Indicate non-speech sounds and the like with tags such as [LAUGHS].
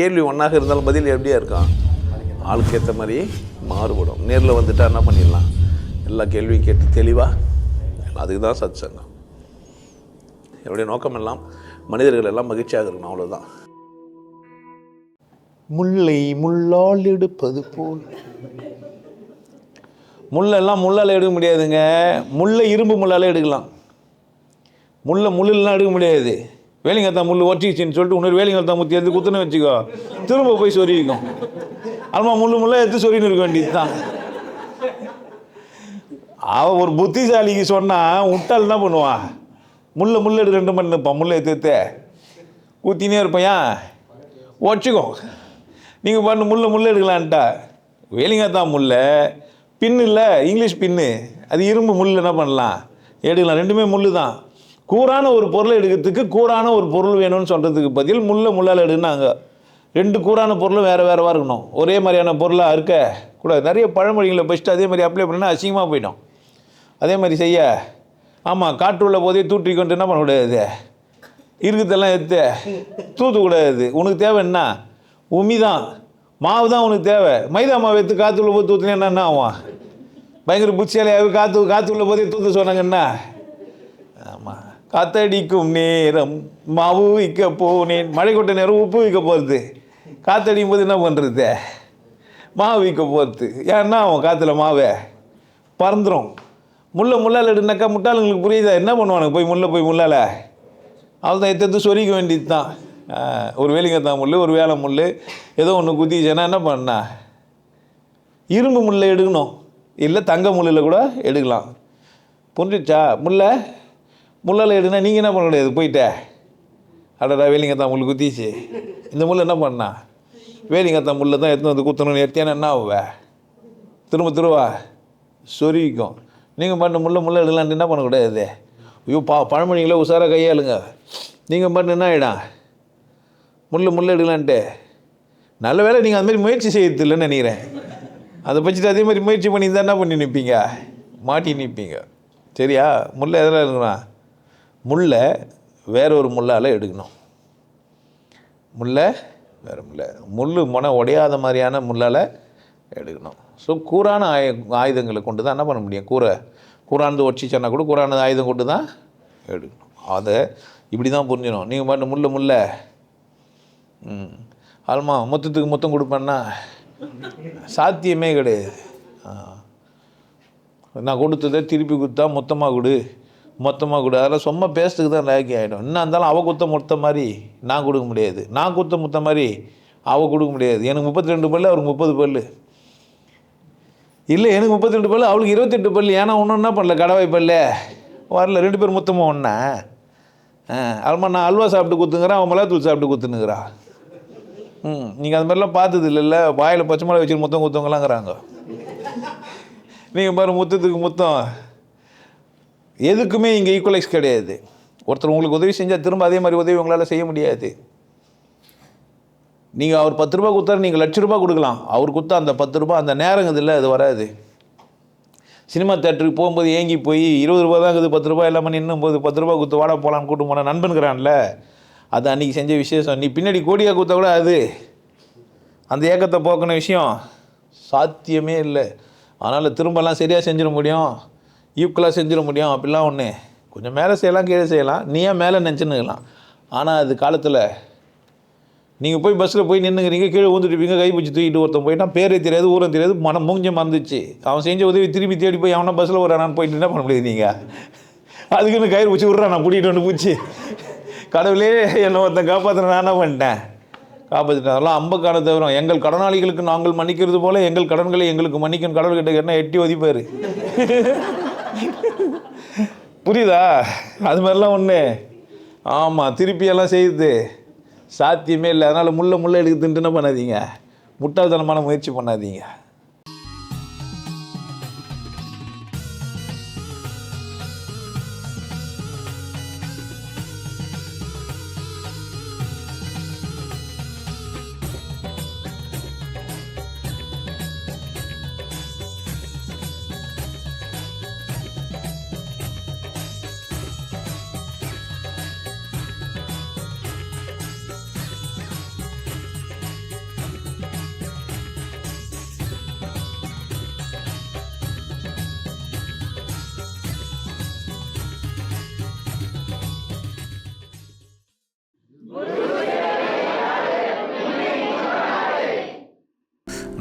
கேள்வி ஒன்றாக இருந்தாலும் பதில் எப்படியா இருக்கும்? ஆளுக்கு ஏற்ற மாதிரி மாறுபடும். நேரில் வந்துட்டா என்ன பண்ணிடலாம்? எல்லா கேள்வியும் கேட்டு தெளிவாக அதுக்கு தான் சத் சங்கம் என்னுடைய நோக்கம் எல்லாம் மனிதர்கள் எல்லாம் மகிழ்ச்சியாக இருக்கணும் அவ்வளோதான் முல்லை முள்ளால் எடுப்பது போல். முள்ளெல்லாம் முள்ளால் எடுக்க முடியாதுங்க. முல்லை இரும்பு முள்ளால் எடுக்கலாம். முள்ளை முள்ளெல்லாம் எடுக்க முடியாது. வேலிங்கத்தா முள் ஒட்டிச்சின்னு சொல்லிட்டு இன்னொரு வேலிங்கத்தா முத்தி எடுத்து குத்துன்னு வச்சுக்கோ. திரும்ப போய் சொருவிக்கும் அல்மா முள்ளு முள்ளே எடுத்து சொருவின்னு இருக்க வேண்டியது தான் அவன் ஒரு புத்திசாலிக்கு சொன்னால் முட்டாள் என்ன பண்ணுவான் முள்ளை முள்ளை எடுத்து ரெண்டு மணி நிற்பான் முள்ளை எடுத்து ஊற்றினே இருப்பையா ஒச்சிக்கோ நீங்கள் பண்ணு முள்ளை முள்ளை எடுக்கலான்ட்டா. வேலிங்கத்தான் முள்ளை பின்னு இல்லை இங்கிலீஷ் பின்னு. அது இரும்பு முள் என்ன பண்ணலாம்? எடுக்கலாம். ரெண்டுமே முள் தான் கூறான ஒரு பொருளை எடுக்கிறதுக்கு கூறான ஒரு பொருள் வேணும்னு சொல்கிறதுக்கு பதில் முள்ளை முள்ளால் எடுனாங்க ரெண்டு கூறான பொருளும் வேறு வேறுவா இருக்கணும். ஒரே மாதிரியான பொருளாக இருக்க கூடாது. நிறைய பழமொழிகளை ஃபஸ்ட்டு அதே மாதிரி அப்ளை பண்ணால் அசிங்கமாக போயிடும். அதே மாதிரி செய்ய ஆமாம் காற்றுள்ள போதே தூற்றி கொண்டு என்ன பண்ணக்கூடாது இருக்குதெல்லாம் எடுத்து தூத்தக்கூடாது. உனக்கு தேவை என்ன? உமி தான். மாவு தான் உனக்கு தேவை. மைதா மாவு எடுத்து காற்றுள்ள போது தூத்துனா என்ன ஆகும்? பயங்கர புத்தியாலியாகவே காற்று காற்றுள்ள போதே தூத்த சொன்னாங்கன்னா ஆமாம் காத்தடிக்கும் நேரம் மாவு விற்க போனேன். மழை கொட்ட நேரம் உப்பு விற்க போகிறது காத்தடிக்கும் போது என்ன பண்ணுறது மாவு விற்க போகிறது ஏன்னா அவன் காற்றுல மாவை பறந்துடும் முள்ளை முள்ளால் எடுனாக்கா முட்டாளுங்களுக்கு புரியுதா? என்ன பண்ணுவானுங்க போய் முள்ளை போய் முள்ளால்? அவள் தான் எடுத்து சொரிக்க வேண்டியது தான் ஒரு வேலிங்கத்தான் முள் ஒரு வேலை முள் ஏதோ ஒன்று குத்திச்சேன்னா என்ன பண்ணா? இரும்பு முள்ளை எடுக்கணும். இல்லை தங்க முள்ளில் கூட எடுக்கலாம். புரிஞ்சிச்சா முல்லை முள்ளால் எடுனா நீங்கள் என்ன பண்ண முடியாது? போயிட்டே. அடடா வேலிங்கத்தான் முள் குத்திச்சு. இந்த முள் என்ன பண்ணா? வேலிங்கத்தான் முள்ள தான் எடுத்து வந்து குத்தணும்னு எடுத்தியானா என்ன ஆகுவே? திரும்ப திருவா சொருவிக்கும் நீங்கள் பண்ண முள்ள முள்ள எடுலான்னு என்ன பண்ணக்கூடாது ஐயோ பா பழமணிங்களே உஷாராக கையாளுங்க. நீங்கள் பண்ண என்ன ஆகிடும் முள் முள்ள எடுக்கலான்ட்டு. நல்ல வேளை நீங்கள் அதுமாதிரி முயற்சி செய்யறது இல்லைன்னு நினைக்கிறேன். அதை பற்றிட்டு அதே மாதிரி முயற்சி பண்ணி தான் என்ன பண்ணி நிற்பீங்க மாட்டி நிற்பீங்க சரியா? முள்ள எதில் எடுக்கணும் முல்லை வேற ஒரு முள்ளால் எடுக்கணும். முல்லை வேறு முல்லை. முள் முனை உடையாத மாதிரியான முள்ளால் எடுக்கணும். ஸோ கூரான ஆய ஆயுதங்களை கொண்டு தான் என்ன பண்ண முடியும்? கூரை. கூரானது ஒடிச்சிச்சன்னா கூட கூரானது ஆயுதம் கொண்டு தான் எடுக்கணும். அதை இப்படி தான் புரிஞ்சிடும். நீங்கள் பாட்டு முள்ள முள்ள ம். ஆல்மா மொத்தத்துக்கு மொத்தம் கொடுப்பேன்னா சாத்தியமே கிடையாது. நான் கொடுத்ததை திருப்பி கொடுத்தா மொத்தமாக கொடு. மொத்தமாக கொடு. அதெல்லாம் சும்மா பேசுறதுக்கு தான் லாக்கி ஆகிடும் என்ன இருந்தாலும் அவள் குத்த முத்த மாதிரி நான் கொடுக்க முடியாது. நான் குத்த முத்த மாதிரி அவள் கொடுக்க முடியாது. எனக்கு முப்பத்தி ரெண்டு பல்லு அவருக்கு முப்பது பல்லு. இல்லை எனக்கு முப்பத்தி ரெண்டு பல்லு அவளுக்கு இருபத்தெட்டு பல்லு. ஏன்னா ஒன்றும் என்ன பண்ணல? கடவாய் பல்லு. வரல ரெண்டு பேர் முத்தமாக ஒன்றா அல்மா நான் அல்வா சாப்பிட்டு குத்துங்கிறேன் அவன் மிளகாத்தூள் சாப்பிட்டு குத்துனுங்கிறா ம் நீங்கள் அது மாதிரிலாம் பார்த்தது இல்லைல்ல? வாயில் பச்சை மிளகா வச்சுட்டு மொத்தம் குத்தவங்களாங்கிறாங்க. நீங்கள் பாரு முத்தத்துக்கு முத்தம். எதுக்குமே இங்கே ஈக்குவலைஸ் கிடையாது. ஒருத்தர் உங்களுக்கு உதவி செஞ்சால் திரும்ப அதே மாதிரி உதவி உங்களால் செய்ய முடியாது. நீங்கள் அவர் பத்து ரூபா கொடுத்தாரு நீங்கள் லட்ச ரூபா கொடுக்கலாம். அவர் கொடுத்தா அந்த பத்து ரூபா அந்த நேரங்கிறதுல அது வராது. சினிமா தேட்டருக்கு போகும்போது ஏங்கி போய் இருபது ரூபா தான் இருக்குது பத்து ரூபா இல்லாமல் நின்னும் போது பத்து ரூபா கொடுத்து வாட போகலான்னு கூட்டு போன நண்பன்கிறான்ல அது அன்றைக்கி செஞ்ச விசேஷம். நீ பின்னாடி கோடியாக கொடுத்தா கூட அது. அந்த ஏக்கத்தை போக்கின விஷயம் சாத்தியமே இல்லை. அதனால் திரும்பலாம் சரியாக செஞ்சிட முடியும். ஈக்குவலாக செஞ்சிட முடியும் அப்படிலாம் ஒன்று கொஞ்சம் மேலே செய்யலாம் கீழே செய்யலாம். நீ ஏன் மேலே நினச்சின்னுக்கலாம் ஆனால் அது காலத்தில் நீங்கள் போய் பஸ்ஸில் போய் நின்றுங்கிறீங்க கீழே ஊந்துட்டுப்பீங்க கை பிடிச்சி தூக்கிட்டு ஒருத்தன் போயிட்டான் பேரே தெரியாது ஊரம் தெரியாது மனம் மூஞ்ச மறந்துச்சு. அவன் செஞ்ச உதவி திரும்பி தேடி போய் அவனா பஸ்ஸில் வரானான்னு போயிட்டு என்ன பண்ண முடியாது நீங்கள் அதுக்குன்னு கயிறு பிடிச்சி விட்றான் நான் பிடிக்கிட்டு வந்து பிடிச்சி கடவுளே என்னை ஒருத்தன் காப்பாற்றுறேன் நான் என்ன பண்ணிட்டேன்? காப்பாற்றிட்டேன் அதெல்லாம் அம்பக்கான தவிரம் எங்கள் கடனாளிகளுக்கு நாங்கள் மன்னிக்கிறது போல எங்கள் கடன்களை எங்களுக்கு மன்னிக்கும். கடவுள்கிட்ட என்ன எட்டி ஒதிப்பார்? [LAUGHS] புரியுதா? அது மாதிரிலாம் ஒன்று ஆமாம் திருப்பியெல்லாம் செய்யுது. சாத்தியமே இல்லை. அதனால் முள்ள முள்ள எடுக்குதுன்ட்டு என்ன பண்ணாதீங்க. முட்டாள்தனமான முயற்சி பண்ணாதீங்க.